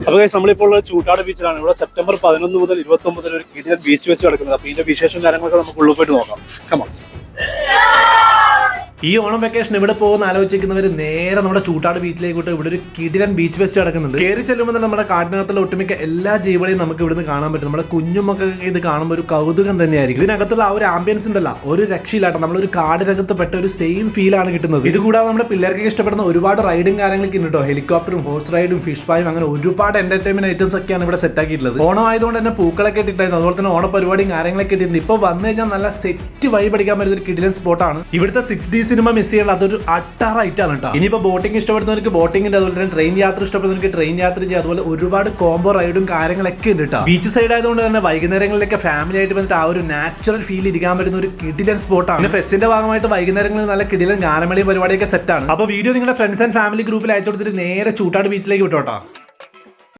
അപ്പൊ നമ്മളിപ്പോൾ ഉള്ള ചൂട്ടാട് ബീച്ചിലാണ് ഇവിടെ സെപ്റ്റംബർ പതിനൊന്ന് മുതൽ ഇരുപത്തി വരെ ഒരു കിടിലൻ ബീച്ച് വെച്ച് കിടക്കുന്നത് അപ്പൊ ഇതിന്റെ വിശേഷം കാര്യങ്ങളൊക്കെ നമുക്ക് ഉള്ളിൽ പോയിട്ട് നോക്കാം. കമാ ഈ ഓണം വെക്കേഷൻ ഇവിടെ പോകുന്ന ആലോചിക്കുന്നവർ നേരെ നമ്മുടെ ചൂട്ടാട് ബീച്ചിലേക്കോട്ട് ഇവിടെ ഒരു കിടിലൻ ബീച്ച് ഫെസ്റ്റ് നടക്കുന്നുണ്ട്. കയറി ചെല്ലുമ്പോൾ തന്നെ നമ്മുടെ കാട്ടിനകത്തുള്ള ഒട്ടുമിക്ക എല്ലാ ജീവികളെയും നമുക്ക് ഇവിടുന്ന് കാണാൻ പറ്റും. നമ്മുടെ കുഞ്ഞുമൊക്കെ ഇത് കാണുമ്പോൾ ഒരു കൗതുകം തന്നെയായിരിക്കും. ഇതിനകത്തുള്ള ആ ഒരു ആംബിയൻസ് ഉണ്ടല്ല ഒരു രക്ഷയില്ലാട്ടോ. നമ്മളൊരു കാടിനകത്ത് പെട്ട ഒരു സെയിം ഫീൽ ആണ് കിട്ടുന്നത്. ഇത് കൂടാതെ നമ്മുടെ പിള്ളേർക്ക് ഇഷ്ടപ്പെടുന്ന ഒരുപാട് റൈഡും കാര്യങ്ങളൊക്കെ ഉണ്ട് കേട്ടോ. ഹെലികോപ്റ്ററും ഹോഴ്സ് റൈഡും ഫിഷ് പായും അങ്ങനെ ഒരുപാട് എന്റർടൈൻമെന്റ് ഐറ്റംസ് ഒക്കെയാണ് ഇവിടെ സെറ്റ് ആക്കിയിട്ടുള്ളത്. ഓണം ആയതുകൊണ്ട് തന്നെ പൂക്കളൊക്കെ ഇട്ടിട്ടായിരുന്നു അതുപോലെ തന്നെ ഓണ പരിപാടിയും കാര്യങ്ങളൊക്കെ ഇട്ടിട്ടുണ്ട്. ഇപ്പൊ വന്നു കഴിഞ്ഞാൽ നല്ല സെറ്റ് വൈബ് അടിക്കാൻ പറ്റുന്ന ഒരു കിടിലൻ സ്പോട്ടാണ് ഇവിടുത്തെ സിക്സ് ഡി സിനിമ മിസ് ചെയ്യേണ്ട അതൊരു അട്ടാർ ഐറ്റാണ് കേട്ടോ ഇനിയിപ്പോ ബോട്ടിംഗ് ഇഷ്ടപ്പെടുന്നവർക്ക് ബോട്ടിംഗിന്റെ അതുപോലെ തന്നെ ട്രെയിൻ യാത്ര ഇഷ്ടപ്പെടുന്നവർക്ക് ട്രെയിൻ യാത്ര ചെയ്യാം. അതുപോലെ ഒരുപാട് കോംബോ റൈഡും കാര്യങ്ങളൊക്കെ ഉണ്ട് കേട്ടോ ബീച്ച് സൈഡ് ആയതുകൊണ്ട് തന്നെ വൈകുന്നേരങ്ങളിലൊക്കെ ഫാമിലി ആയിട്ട് വന്നിട്ട് ആ ഒരു നാച്ചുറൽ ഫീൽ ഇരിക്കാൻ പറ്റുന്ന ഒരു കിടിലൻ സ്പോട്ടാണ് പിന്നെ ഫെസ്റ്റിന്റെ ഭാഗമായിട്ട് വൈകുന്നേരങ്ങളിൽ നല്ല കിടിലൻ ഗാനമേളയും പരിപാടിയൊക്കെ സെറ്റാണ് അപ്പോൾ വീഡിയോ നിങ്ങളുടെ ഫ്രണ്ട്സ് ആൻഡ് ഫാമിലി ഗ്രൂപ്പിൽ അയച്ചു കൊടുത്തിട്ട് നേരെ ചൂട്ടാട് ബീച്ചിലേക്ക് വിട്ടോട്ടോ